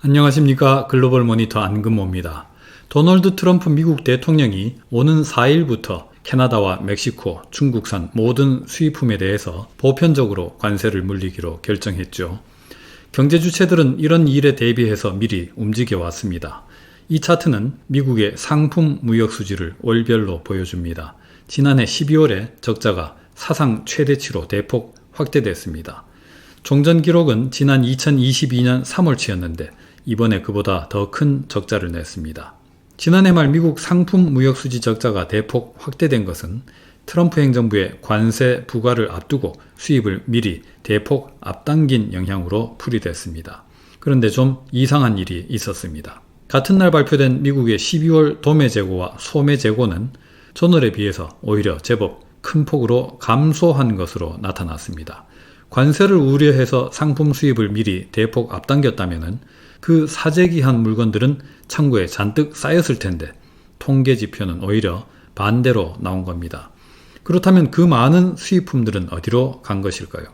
안녕하십니까 글로벌 모니터 안금모입니다. 도널드 트럼프 미국 대통령이 오는 4일부터 캐나다와 멕시코, 중국산 모든 수입품에 대해서 보편적으로 관세를 물리기로 결정했죠. 경제 주체들은 이런 일에 대비해서 미리 움직여 왔습니다. 이 차트는 미국의 상품 무역 수지를 월별로 보여줍니다. 지난해 12월에 적자가 사상 최대치로 대폭 확대됐습니다. 종전 기록은 지난 2022년 3월치였는데 이번에 그보다 더 큰 적자를 냈습니다. 지난해 말 미국 상품 무역 수지 적자가 대폭 확대된 것은 트럼프 행정부의 관세 부과를 앞두고 수입을 미리 대폭 앞당긴 영향으로 풀이됐습니다. 그런데 좀 이상한 일이 있었습니다. 같은 날 발표된 미국의 12월 도매 재고와 소매 재고는 전월에 비해서 오히려 제법 큰 폭으로 감소한 것으로 나타났습니다. 관세를 우려해서 상품 수입을 미리 대폭 앞당겼다면 그 사재기한 물건들은 창고에 잔뜩 쌓였을 텐데 통계 지표는 오히려 반대로 나온 겁니다. 그렇다면 그 많은 수입품들은 어디로 간 것일까요?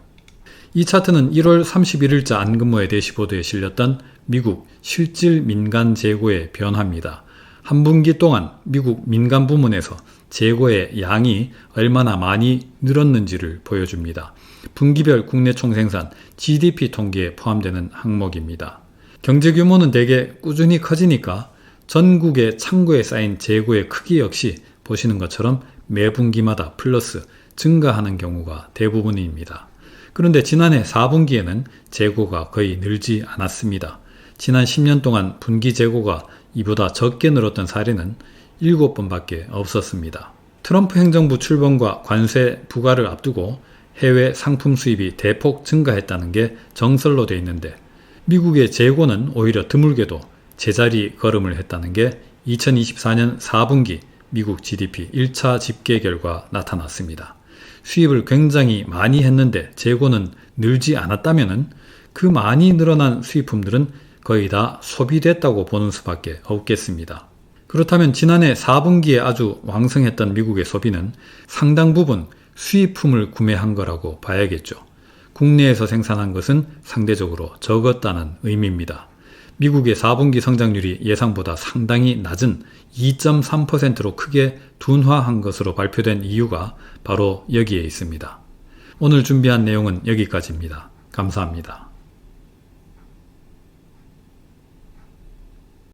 이 차트는 1월 31일자 안근모의 대시보드에 실렸던 미국 실질 민간 재고의 변화입니다. 한 분기 동안 미국 민간 부문에서 재고의 양이 얼마나 많이 늘었는지를 보여줍니다. 분기별 국내 총생산 GDP 통계에 포함되는 항목입니다. 경제 규모는 대개 꾸준히 커지니까 전국의 창고에 쌓인 재고의 크기 역시 보시는 것처럼 매 분기마다 플러스 증가하는 경우가 대부분입니다. 그런데 지난해 4분기에는 재고가 거의 늘지 않았습니다. 지난 10년 동안 분기 재고가 이보다 적게 늘었던 사례는 7번밖에 없었습니다. 트럼프 행정부 출범과 관세 부과를 앞두고 해외 상품 수입이 대폭 증가했다는 게 정설로 돼 있는데 미국의 재고는 오히려 드물게도 제자리 걸음을 했다는 게 2024년 4분기 미국 GDP 1차 집계 결과 나타났습니다. 수입을 굉장히 많이 했는데 재고는 늘지 않았다면 그 많이 늘어난 수입품들은 거의 다 소비됐다고 보는 수밖에 없겠습니다. 그렇다면 지난해 4분기에 아주 왕성했던 미국의 소비는 상당 부분 수입품을 구매한 거라고 봐야겠죠. 국내에서 생산한 것은 상대적으로 적었다는 의미입니다. 미국의 4분기 성장률이 예상보다 상당히 낮은 2.3%로 크게 둔화한 것으로 발표된 이유가 바로 여기에 있습니다. 오늘 준비한 내용은 여기까지입니다. 감사합니다.